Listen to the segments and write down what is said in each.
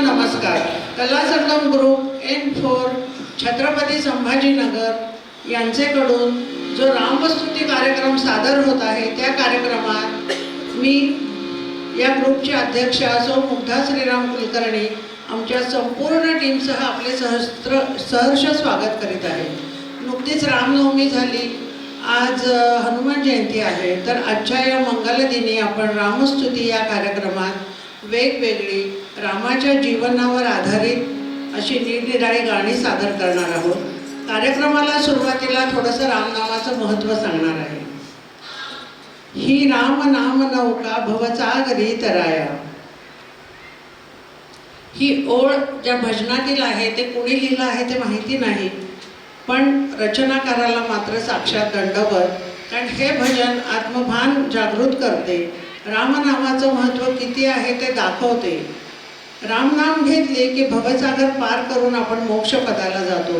नमस्कार. Kalasandam group N four Chhatrapati Sambhajinagar यांचेकडून जो रामस्तुती कार्यक्रम सादर होत आहे त्या कार्यक्रमात मी या ग्रुपचे अध्यक्ष असो मुग्धा श्रीराम कुलकर्णी आमच्या संपूर्ण टीमसह आपले सहस्त्र सहर्ष स्वागत करीत आहे. नुकतीच रामनवमी झाली. आज हनुमान जयंती आहे. तर आजच्या या मंगलदिनी आपण रामस्तुती या कार्यक्रमात वेगवेगळी रामाच्या जीवनावर आधारित अशी निरनिराळी गाणी सादर करणार आहोत. कार्यक्रमाला सुरुवातीला थोडंसं रामनामाचं महत्त्व सांगणार आहे. ही राम नाम नौका भवचागरी तराया. ही ओळ ज्या भजनातील आहे ते कोणी लिहिलं आहे ते माहिती नाही पण रचनाकाराला मात्र साक्षात दंडवत कारण हे भजन आत्मभान जागृत करते. रामनामाचं महत्त्व किती आहे ते दाखवते. रामनाम घेतले की भवसागर पार करून आपण मोक्षपदाला जातो.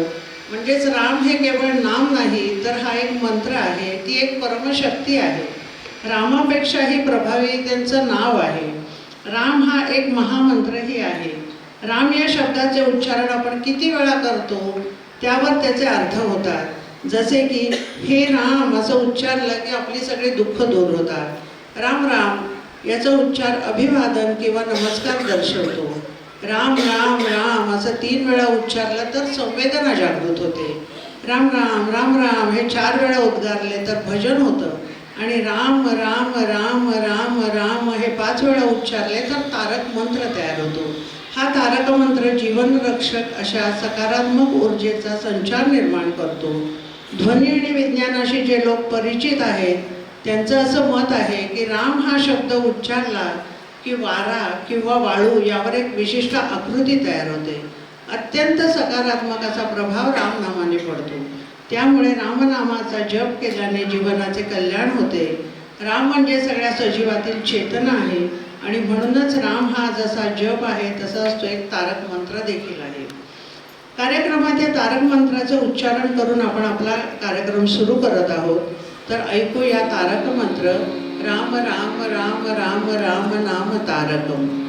म्हणजेच राम हे केवळ नाम नाही तर हा एक मंत्र आहे ती एक परमशक्ती आहे. रामापेक्षाही प्रभावी त्यांचं नाव आहे. राम हा एक महामंत्रही आहे. राम या शब्दाचे उच्चारण आपण किती वेळा करतो त्यावर त्याचे अर्थ होतात. जसे की हे राम असं उच्चारलं की आपली सगळी दुःख दूर होतात. राम राम याचा उच्चार अभिवादन किंवा नमस्कार दर्शवतो. राम राम राम असं तीन वेळा उच्चारलं तर संवेदना जागृत होते. राम राम राम राम हे चार वेळा उद्गारले तर भजन होतं. आणि राम राम राम राम राम हे पाच वेळा उच्चारले तर तारक मंत्र तयार होतो. हा तारक मंत्र जीवनरक्षक अशा सकारात्मक ऊर्जेचा संचार निर्माण करतो. ध्वनी आणि विज्ञानाशी जे लोक परिचित आहेत त्यांचं असं मत आहे की राम हा शब्द उच्चारला की वारा किंवा वाळू यावर एक विशिष्ट आकृती तयार होते. अत्यंत सकारात्मक असा प्रभाव रामनामाने पडतो. त्यामुळे रामनामाचा जप केल्याने जीवनाचे कल्याण होते. राम म्हणजे सगळ्या सजीवातील चेतना आहे आणि म्हणूनच राम हा जसा जप आहे तसाच तो एक तारक मंत्र देखील आहे. कार्यक्रमात या तारक मंत्राचं उच्चारण करून आपण आपला कार्यक्रम सुरू करत आहोत. तर ऐकूया तारक मंत्र राम राम राम राम राम नाम तारकम.